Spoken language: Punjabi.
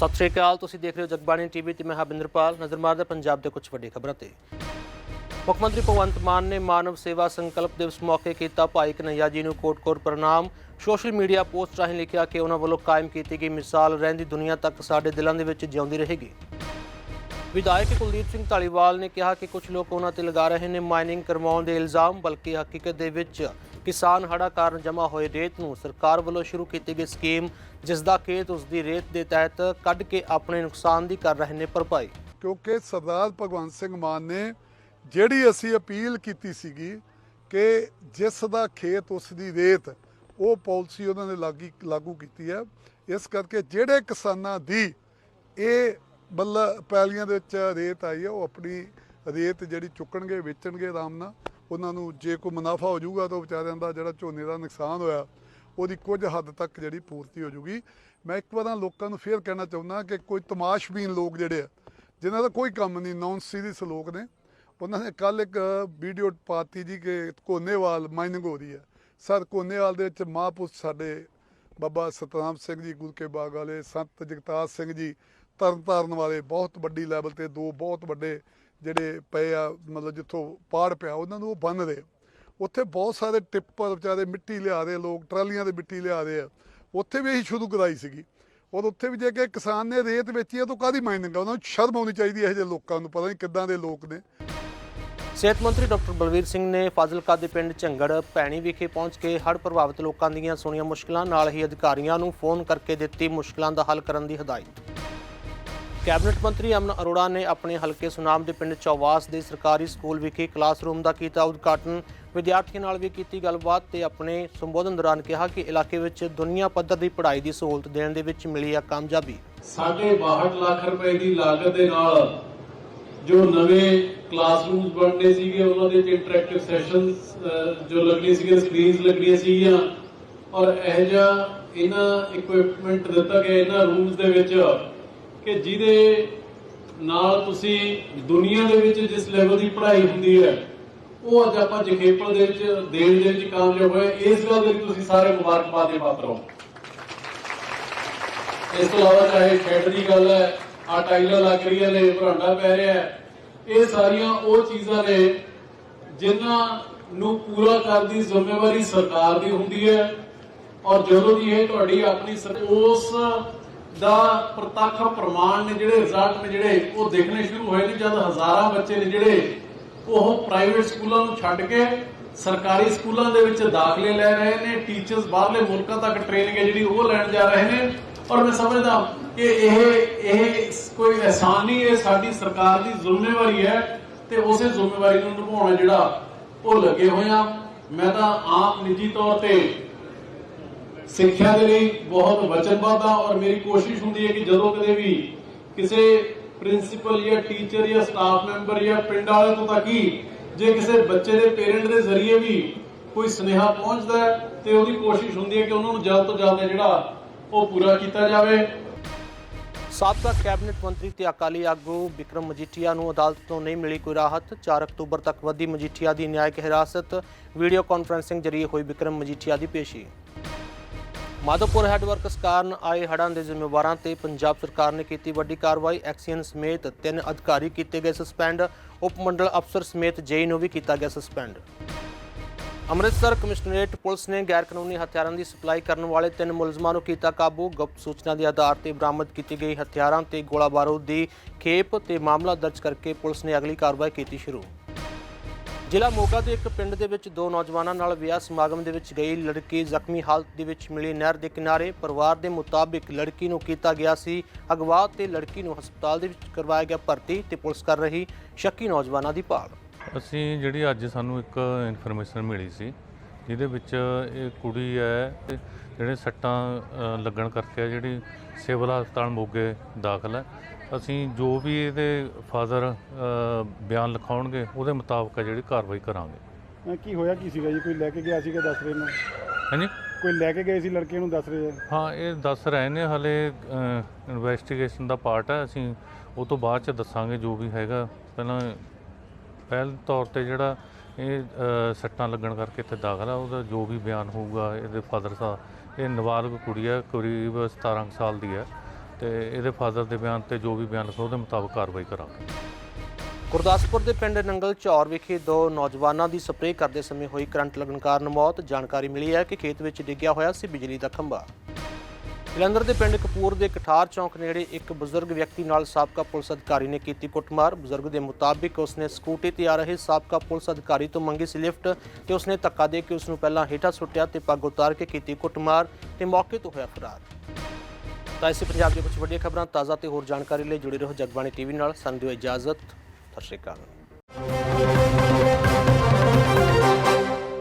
ਸਤਿ ਸ਼੍ਰੀ ਅਕਾਲ, ਤੁਸੀਂ ਦੇਖ ਰਹੇ ਹੋ ਜਗਬਾਣੀ ਟੀਵੀ ਤੇ ਮੈਂ ਹਰਬਿੰਦਰਪਾਲ ਨਜ਼ਰ ਮਾਰਦੇ ਪੰਜਾਬ ਦੇ ਕੁਝ ਵੱਡੀ ਖਬਰਾਂ ਤੇ। ਮੁੱਖ ਮੰਤਰੀ ਭਗਵੰਤ ਮਾਨ ਨੇ ਮਾਨਵ ਸੇਵਾ ਸੰਕਲਪ ਦਿਵਸ ਮੌਕੇ ਕੀਤਾ ਭਾਈ ਕਨਈਆ ਜੀ ਨੂੰ ਕੋਟ-ਕੋਟ ਪ੍ਰਣਾਮ। ਸੋਸ਼ਲ ਮੀਡੀਆ ਪੋਸਟ ਰਾਹੀਂ ਲਿਖਿਆ ਕਿ ਉਹਨਾਂ ਵੱਲੋਂ ਕਾਇਮ ਕੀਤੀ ਗਈ ਮਿਸਾਲ ਰਹਿੰਦੀ ਦੁਨੀਆ ਤੱਕ ਸਾਡੇ ਦਿਲਾਂ ਦੇ ਵਿੱਚ ਜਿਉਂਦੀ ਰਹੇਗੀ। ਵਿਧਾਇਕ ਕੁਲਦੀਪ ਸਿੰਘ ਢਾਲੀਵਾਲ ਨੇ ਕਿਹਾ ਕਿ ਕੁਝ ਲੋਕ ਉਹਨਾਂ ਤੇ ਲਗਾ ਰਹੇ ਨੇ ਮਾਈਨਿੰਗ ਕਰਵਾਉਣ ਦੇ ਇਲਜ਼ਾਮ, ਬਲਕਿ ਹਕੀਕਤ ਦੇ ਵਿੱਚ ਕਿਸਾਨ ਹੜ੍ਹਾਂ ਕਾਰਨ ਜਮ੍ਹਾਂ ਹੋਏ ਰੇਤ ਨੂੰ ਸਰਕਾਰ ਵੱਲੋਂ ਸ਼ੁਰੂ ਕੀਤੀ ਗਈ ਸਕੀਮ ਜਿਸ ਦਾ ਖੇਤ ਉਸ ਦੀ ਰੇਤ ਦੇ ਤਹਿਤ ਕੱਢ ਕੇ ਆਪਣੇ ਨੁਕਸਾਨ ਦੀ ਕਰ ਰਹੇ ਨੇ ਭਰਪਾਈ। ਕਿਉਂਕਿ ਸਰਦਾਰ ਭਗਵੰਤ ਸਿੰਘ ਮਾਨ ਨੇ ਜਿਹੜੀ ਅਸੀਂ ਅਪੀਲ ਕੀਤੀ ਸੀਗੀ ਕਿ ਜਿਸ ਦਾ ਖੇਤ ਉਸ ਦੀ ਰੇਤ, ਉਹ ਪਾਲਿਸੀ ਉਹਨਾਂ ਨੇ ਲਾਗੀ, ਲਾਗੂ ਕੀਤੀ ਹੈ। ਇਸ ਕਰਕੇ ਜਿਹੜੇ ਕਿਸਾਨਾਂ ਦੀ ਇਹ ਬੱਲਾ ਪੈਲੀਆਂ ਦੇ ਵਿੱਚ ਰੇਤ ਆਈ ਹੈ, ਉਹ ਆਪਣੀ ਰੇਤ ਜਿਹੜੀ ਚੁੱਕਣਗੇ, ਵੇਚਣਗੇ ਆਰਾਮ ਨਾਲ। ਉਹਨਾਂ ਨੂੰ ਜੇ ਕੋਈ ਮੁਨਾਫਾ ਹੋ ਜਾਊਗਾ ਤਾਂ ਉਹ ਵਿਚਾਰਿਆਂ ਦਾ ਜਿਹੜਾ ਝੋਨੇ ਦਾ ਨੁਕਸਾਨ ਹੋਇਆ, ਉਹਦੀ ਕੁਝ ਹੱਦ ਤੱਕ ਜਿਹੜੀ ਪੂਰਤੀ ਹੋ ਜਾਊਗੀ। ਮੈਂ ਇੱਕ ਵਾਰਾਂ ਲੋਕਾਂ ਨੂੰ ਫੇਰ ਕਹਿਣਾ ਚਾਹੁੰਦਾ ਕਿ ਕੋਈ ਤਮਾਸ਼ਬੀਨ ਲੋਕ ਜਿਹੜੇ ਆ, ਜਿਨ੍ਹਾਂ ਦਾ ਕੋਈ ਕੰਮ ਨਹੀਂ ਨੌਨ ਸੀਰੀਅਸ ਲੋਕ ਨੇ, ਉਹਨਾਂ ਨੇ ਕੱਲ ਇੱਕ ਵੀਡੀਓ ਪਾਤੀ ਜੀ ਕਿ ਕੋਨੇਵਾਲ ਮਾਈਨਿੰਗ ਹੋ ਰਹੀ ਹੈ। ਸਰ, ਕੋਨੇਵਾਲ ਦੇ ਵਿੱਚ ਮਹਾਂਪੁਰਸ਼ ਸਾਡੇ ਬਾਬਾ ਸਤਨਾਮ ਸਿੰਘ ਜੀ, ਗੁਰੂ ਕੇ ਬਾਗ ਵਾਲੇ, ਸੰਤ ਜਗਤਾਰ ਸਿੰਘ ਜੀ ਤਰਨਤਾਰਨ ਵਾਲੇ, ਬਹੁਤ ਵੱਡੀ ਲੈਵਲ ਤੇ ਦੋ ਬਹੁਤ ਵੱਡੇ ਜਿਹੜੇ ਪਏ ਆ, ਮਤਲਬ ਜਿੱਥੋਂ ਪਾੜ ਪਿਆ, ਉਹਨਾਂ ਨੂੰ ਉਹ ਬੰਨ ਰਹੇ ਉੱਥੇ ਬਹੁਤ ਸਾਰੇ ਟਿੱਪਰ ਵਿਚਾਰੇ ਮਿੱਟੀ ਲਿਆ ਰਹੇ ਲੋਕ ਟਰਾਲੀਆਂ ਦੇ ਮਿੱਟੀ ਲਿਆ ਰਹੇ ਆ। ਉੱਥੇ ਵੀ ਇਹੀ ਸ਼ੁਰੂ ਕਰਾਈ ਸੀਗੀ। ਔਰ ਉੱਥੇ ਵੀ ਜੇ ਕਿ ਕਿਸਾਨ ਨੇ ਰੇਤ ਵੇਚੀ ਹੈ ਤਾਂ ਕਾਦੀ ਮਾਈਨਿੰਗ ਆ ਉਹਨਾਂ ਨੂੰ ਸ਼ਰਮ ਆਉਣੀ ਚਾਹੀਦੀ ਹੈ ਇਹ ਜਿਹੇ ਲੋਕਾਂ ਨੂੰ, ਪਤਾ ਨਹੀਂ ਕਿੱਦਾਂ ਦੇ ਲੋਕ ਨੇ। ਸਿਹਤ ਮੰਤਰੀ ਡਾਕਟਰ ਬਲਵੀਰ ਸਿੰਘ ਨੇ ਫਾਜ਼ਿਲਕਾ ਦੇ ਪਿੰਡ ਝੰਗੜ ਭੈਣੀ ਵਿਖੇ ਪਹੁੰਚ ਕੇ ਹੜ੍ਹ ਪ੍ਰਭਾਵਿਤ ਲੋਕਾਂ ਦੀਆਂ ਸੁਣੀਆਂ ਮੁਸ਼ਕਲਾਂ, ਨਾਲ ਹੀ ਅਧਿਕਾਰੀਆਂ ਨੂੰ ਫੋਨ ਕਰਕੇ ਦਿੱਤੀ ਮੁਸ਼ਕਲਾਂ ਦਾ ਹੱਲ ਕਰਨ ਦੀ ਹਦਾਇਤ। ਕੈਬਨਿਟ ਮੰਤਰੀ ਅਮਨ ਅਰੋੜਾ ਨੇ ਆਪਣੇ ਹਲਕੇ ਸੁਨਾਮ ਦੇ ਪਿੰਡ ਚੌਵਾਸ ਦੇ ਸਰਕਾਰੀ ਸਕੂਲ ਵਿਖੇ ਕਲਾਸਰੂਮ ਦਾ ਕੀਤਾ ਉਦਘਾਟਨ। ਵਿਦਿਆਰਥੀਆਂ ਨਾਲ ਵੀ ਕੀਤੀ ਗੱਲਬਾਤ ਤੇ ਆਪਣੇ ਸੰਬੋਧਨ ਦੌਰਾਨ ਕਿਹਾ ਕਿ ਇਲਾਕੇ ਵਿੱਚ ਦੁਨੀਆ ਪੱਧਰ ਦੀ ਪੜ੍ਹਾਈ ਦੀ ਸਹੂਲਤ ਦੇਣ ਦੇ ਵਿੱਚ ਮਿਲੀ ਹੈ ਕਾਮਯਾਬੀ। 62 ਲੱਖ ਰੁਪਏ ਦੀ ਲਾਗਤ ਦੇ ਨਾਲ ਜੋ ਨਵੇਂ ਕਲਾਸਰੂਮਸ ਬਣਨੇ ਸੀਗੇ, ਉਹਨਾਂ ਦੇ ਇੰਟਰੈਕਟਿਵ ਸੈਸ਼ਨਸ ਜੋ ਲੱਗਣੀ ਸੀਗੇ ਸਕਰੀਨਸ ਲੱਗਣੀਆਂ ਸੀਗੀਆਂ। ਔਰ ਇਹ ਜਿਹਾ ਇਹਨਾਂ ਇਕਵਿਪਮੈਂਟ ਦਿੱਤਾ ਗਿਆ, ਇਹਨਾਂ ਰੂਮਸ ਦੇ ਵਿੱਚ ਕਿ ਜਿਹਦੇ ਨਾਲ ਤੁਸੀਂ ਦੁਨੀਆ ਦੇ ਵਿੱਚ ਜਿਸ ਲੈਵਲ ਦੀ ਪੜ੍ਹਾਈ ਹੁੰਦੀ ਹੈ, ਉਹ ਅੱਜ ਆਪਾਂ ਜਖੇਪਲ ਦੇ ਵਿੱਚ, ਦੇਣ ਦੇ ਵਿੱਚ ਕਾਮਯਾਬ ਹੋਏ, ਇਸ ਗੱਲ ਲਈ ਤੁਸੀਂ ਸਾਰੇ ਮੁਬਾਰਕਬਾਦ ਦੇ ਪਾਤਰ ਹੋ। ਇਸ ਤੋਂ ਇਲਾਵਾ ਚਾਹੇ ਸ਼ੈੱਡ ਦੀ ਗੱਲ ਹੈ ਆ ਟਾਈਲਾਂ ਲੱਗ ਰਹੀਆਂ ਨੇ ਭਰਾਂਡਾ ਪੈ ਰਿਹਾ ਹੈ, ਇਹ ਸਾਰੀਆਂ ਉਹ ਚੀਜ਼ਾਂ ਨੇ ਜਿਨ੍ਹਾਂ ਨੂੰ ਪੂਰਾ ਕਰਨ ਦੀ ਜ਼ਿੰਮੇਵਾਰੀ ਸਰਕਾਰ ਦੀ ਹੁੰਦੀ ਹੈ। ਔਰ ਜਦੋਂ ਦੀ ਇਹ ਤੁਹਾਡੀ ਆਪਣੀ ਉਸ ਦਾ ਪ੍ਰਤੱਖ ਪ੍ਰਮਾਣ ਨੇ ਜਿਹੜੇ ਰਿਜ਼ਲਟ ਨੇ ਜਿਹੜੇ, ਉਹ ਦੇਖਣੇ ਸ਼ੁਰੂ ਹੋਏ ਨੇ, ਜਦ ਹਜ਼ਾਰਾਂ ਬੱਚੇ ਨੇ ਜਿਹੜੇ ਉਹ ਪ੍ਰਾਈਵੇਟ ਸਕੂਲਾਂ ਨੂੰ ਛੱਡ ਕੇ ਸਰਕਾਰੀ ਸਕੂਲਾਂ ਦੇ ਵਿੱਚ ਦਾਖਲੇ ਲੈ ਰਹੇ ਨੇ ਟੀਚਰਸ ਬਾਹਰਲੇ ਮੁਲਕਾਂ ਤੱਕ ਟ੍ਰੇਨਿੰਗ ਹੈ ਜਿਹੜੀ ਉਹ ਲੈਣ ਜਾ ਰਹੇ ਨੇ। ਔਰ ਮੈਂ ਸਮਝਦਾ ਕਿ ਇਹ ਇਹ ਕੋਈ ਅਹਿਸਾਨ ਨਹੀਂ, ਇਹ ਸਾਡੀ ਸਰਕਾਰ ਦੀ ਜ਼ਿੰਮੇਵਾਰੀ ਹੈ ਤੇ ਉਸੇ ਜ਼ਿੰਮੇਵਾਰੀ ਨੂੰ ਨਿਭਾਉਣਾ ਜਿਹੜਾ ਉਹ ਲੱਗੇ ਹੋਇਆ ਮੈਂ ਤਾਂ ਆਪ ਨਿੱਜੀ ਤੌਰ ਤੇ ਸਿੱਖਿਆ ਦੇ ਲਈ ਬਹੁਤ ਵਚਨਬੱਧ ਆ ਔਰ ਮੇਰੀ ਕੋਸ਼ਿਸ਼ ਹੁੰਦੀ ਹੈ ਕਿ ਜਦੋਂ ਕਦੇ ਵੀ ਕਿਸੇ ਪ੍ਰਿੰਸੀਪਲ ਜਾਂ ਟੀਚਰ ਜਾਂ ਸਟਾਫ ਮੈਂਬਰ ਜਾਂ ਪਿੰਡ ਵਾਲੇ ਤੋਂ ਤੱਕ ਹੀ ਜੇ ਕਿਸੇ ਬੱਚੇ ਦੇ ਪੇਰੈਂਟ ਦੇ ਜ਼ਰੀਏ ਵੀ ਕੋਈ ਸੁਨੇਹਾ ਪਹੁੰਚਦਾ ਹੈ ਤੇ ਉਹਦੀ ਕੋਸ਼ਿਸ਼ ਹੁੰਦੀ ਹੈ ਕਿ ਉਹਨਾਂ ਨੂੰ ਜਲਦ ਤੋਂ ਜਲਦ ਜਿਹੜਾ ਉਹ ਪੂਰਾ ਕੀਤਾ ਜਾਵੇ। ਸਾਬਕਾ ਕੈਬਨਿਟ ਮੰਤਰੀ ਤੇ ਅਕਾਲੀ ਆਗੂ ਵਿਕਰਮ ਮਜੀਠੀਆ ਨੂੰ ਅਦਾਲਤ ਤੋਂ ਨਹੀਂ ਮਿਲੀ ਕੋਈ ਰਾਹਤ। 4 ਅਕਤੂਬਰ ਤੱਕ ਵਧੀ ਮਜੀਠੀਆ ਦੀ ਨਿਆਇਕ ਹਿਰਾਸਤ। ਵੀਡੀਓ ਕਾਨਫਰੰਸਿੰਗ ਜਰੀਏ ਹੋਈ ਵਿਕਰਮ ਮਜੀਠੀਆ ਦੀ ਪੇਸ਼ੀ। ਮਾਧੋਪੁਰ ਹੈੱਡਵਰਕਸ ਕਾਰਨ ਆਏ ਹੜ੍ਹਾਂ ਦੇ ਜ਼ਿੰਮੇਵਾਰਾਂ ਤੇ ਪੰਜਾਬ ਸਰਕਾਰ ਨੇ ਕੀਤੀ ਵੱਡੀ ਕਾਰਵਾਈ। ਐਕਸੀਅਨ ਸਮੇਤ ਤਿੰਨ ਅਧਿਕਾਰੀ ਕੀਤੇ ਗਏ ਸਸਪੈਂਡ ਉਪ ਮੰਡਲ ਅਫਸਰ ਸਮੇਤ ਜੇਈ ਨੂੰ ਵੀ ਕੀਤਾ ਗਿਆ ਸਸਪੈਂਡ ਅੰਮ੍ਰਿਤਸਰ ਕਮਿਸ਼ਨਰੇਟ ਪੁਲਿਸ ਨੇ ਗੈਰ ਕਾਨੂੰਨੀ ਹਥਿਆਰਾਂ ਦੀ ਸਪਲਾਈ ਕਰਨ ਵਾਲੇ ਤਿੰਨ ਮੁਲਜ਼ਮਾਂ ਨੂੰ ਕੀਤਾ ਕਾਬੂ। ਗੁਪਤ ਸੂਚਨਾ ਦੇ ਆਧਾਰ ਤੇ ਬਰਾਮਦ ਕੀਤੀ ਗਈ ਹਥਿਆਰਾਂ ਤੇ ਗੋਲਾ ਬਾਰੂਦ ਦੀ ਖੇਪ ਤੇ ਮਾਮਲਾ ਦਰਜ ਕਰਕੇ ਪੁਲਿਸ ਨੇ ਅਗਲੀ ਕਾਰਵਾਈ ਕੀਤੀ ਸ਼ੁਰੂ। ਜ਼ਿਲ੍ਹਾ ਮੋਗਾ ਦੇ ਇੱਕ ਪਿੰਡ ਦੇ ਵਿੱਚ ਦੋ ਨੌਜਵਾਨਾਂ ਨਾਲ ਵਿਆਹ ਸਮਾਗਮ ਦੇ ਵਿੱਚ ਗਈ ਲੜਕੀ ਜ਼ਖਮੀ ਹਾਲਤ ਦੇ ਵਿੱਚ ਮਿਲੀ ਨਹਿਰ ਦੇ ਕਿਨਾਰੇ। ਪਰਿਵਾਰ ਦੇ ਮੁਤਾਬਿਕ ਲੜਕੀ ਨੂੰ ਕੀਤਾ ਗਿਆ ਸੀ ਅਗਵਾ ਤੇ ਲੜਕੀ ਨੂੰ ਹਸਪਤਾਲ ਦੇ ਵਿੱਚ ਕਰਵਾਇਆ ਗਿਆ ਭਰਤੀ ਤੇ ਪੁਲਿਸ ਕਰ ਰਹੀ ਸ਼ੱਕੀ ਨੌਜਵਾਨਾਂ ਦੀ ਭਾਲ। ਅਸੀਂ ਜਿਹੜੀ ਅੱਜ ਸਾਨੂੰ ਇੱਕ ਇਨਫੋਰਮੇਸ਼ਨ ਮਿਲੀ ਸੀ ਜਿਹਦੇ ਵਿੱਚ ਇਹ ਕੁੜੀ ਹੈ ਜਿਹੜੇ ਸੱਟਾਂ ਲੱਗਣ ਕਰਕੇ ਜਿਹੜੀ ਸਿਵਲ ਹਸਪਤਾਲ ਮੋਗੇ ਦਾਖਲ ਹੈ। ਅਸੀਂ ਜੋ ਵੀ ਇਹਦੇ ਫਾਦਰ ਬਿਆਨ ਲਿਖਾਉਣਗੇ ਉਹਦੇ ਮੁਤਾਬਕ ਜਿਹੜੀ ਕਾਰਵਾਈ ਕਰਾਂਗੇ। ਅਹ ਕੀ ਹੋਇਆ ਕੀ ਸੀਗਾ ਜੀ? ਕੋਈ ਲੈ ਕੇ ਗਿਆ ਸੀਗਾ ਦੱਸ ਰਹੇ ਨੇ? ਹਾਂਜੀ? ਕੋਈ ਲੈ ਕੇ ਗਏ ਸੀ ਲੜਕੇ ਨੂੰ ਦੱਸ ਰਹੇ ਆ? ਹਾਂ ਇਹ ਦੱਸ ਰਹੇ ਨੇ ਹਲੇ ਇਨਵੈਸਟੀਗੇਸ਼ਨ ਦਾ ਪਾਰਟ ਹੈ। ਅਸੀਂ ਉਹ ਤੋਂ ਬਾਅਦ ਚ ਦੱਸਾਂਗੇ ਜੋ ਵੀ ਹੈਗਾ। ਪਹਿਲਾਂ ਪਹਿਲ ਤੌਰ ਤੇ ਜਿਹੜਾ ਇਹ ਸੱਟਾਂ ਲੱਗਣ ਕਰਕੇ ਇੱਥੇ ਦਾਖਲ ਆ। ਉਹਦਾ ਜੋ ਵੀ ਬਿਆਨ ਹੋਊਗਾ, ਇਹਦੇ ਫਾਦਰ ਸਾਹਿਬ ਇਹ ਨਾਬਾਲਗ ਕੁੜੀ ਹੈ ਕਰੀਬ 17 ਕੁ ਸਾਲ ਦੀ ਹੈ ਤੇ ਇਹਦੇ ਫਾਦਰ ਦੇ ਬਿਆਨ ਤੇ ਜੋ ਵੀ ਬਿਆਨ ਲਿਖੋ, ਉਹਦੇ ਮੁਤਾਬਕ ਕਾਰਵਾਈ ਕਰਾਂਗੇ। ਗੁਰਦਾਸਪੁਰ ਦੇ ਪਿੰਡ ਨੰਗਲ ਚੌਰ ਵਿਖੇ ਦੋ ਨੌਜਵਾਨਾਂ ਦੀ ਸਪਰੇਅ ਕਰਦੇ ਸਮੇਂ ਹੋਈ ਕਰੰਟ ਲੱਗਣ ਕਾਰਨ ਮੌਤ। ਜਾਣਕਾਰੀ ਮਿਲੀ ਹੈ ਕਿ ਖੇਤ ਵਿੱਚ ਡਿੱਗਿਆ ਹੋਇਆ ਸੀ ਬਿਜਲੀ ਦਾ ਖੰਭਾ। ਜਲੰਧਰ ਦੇ ਪਿੰਡ ਕਪੂਰ ਦੇ ਕਠਾਰ ਚੌਂਕ ਨੇੜੇ ਇੱਕ ਬਜ਼ੁਰਗ ਵਿਅਕਤੀ ਨਾਲ ਸਾਬਕਾ ਪੁਲਿਸ ਅਧਿਕਾਰੀ ਨੇ ਕੀਤੀ ਕੁੱਟਮਾਰ। ਬਜ਼ੁਰਗ ਦੇ ਮੁਤਾਬਿਕ ਉਸਨੇ ਸਕੂਟੀ ਤੇ ਆ ਰਹੇ ਸਾਬਕਾ ਪੁਲਿਸ ਅਧਿਕਾਰੀ ਤੋਂ ਮੰਗੀ ਸੀ ਲਿਫਟ ਤੇ ਉਸਨੇ ਧੱਕਾ ਦੇ ਕੇ ਉਸ ਨੂੰ ਪਹਿਲਾਂ ਹੇਠਾਂ ਸੁੱਟਿਆ ਤੇ ਪੱਗ ਉਤਾਰ ਕੇ ਕੀਤੀ ਕੁੱਟਮਾਰ ਤੇ ਮੌਕੇ ਤੋਂ ਹੋਇਆ ਫਰਾਰ। ਤਾਂ ਇਸੇ ਪੰਜਾਬ ਦੀਆਂ ਕੁਝ ਵੱਡੀਆਂ ਖਬਰਾਂ ਤਾਜ਼ਾ ਤੇ ਹੋਰ ਜਾਣਕਾਰੀ ਲਈ ਜੁੜੇ ਰਹੋ ਜਗਬਾਣੀ ਟੀਵੀ ਨਾਲ। ਸਾਨੂੰ ਦਿਓ ਇਜਾਜ਼ਤ। ਸਤਿ ਸ਼੍ਰੀ ਅਕਾਲ।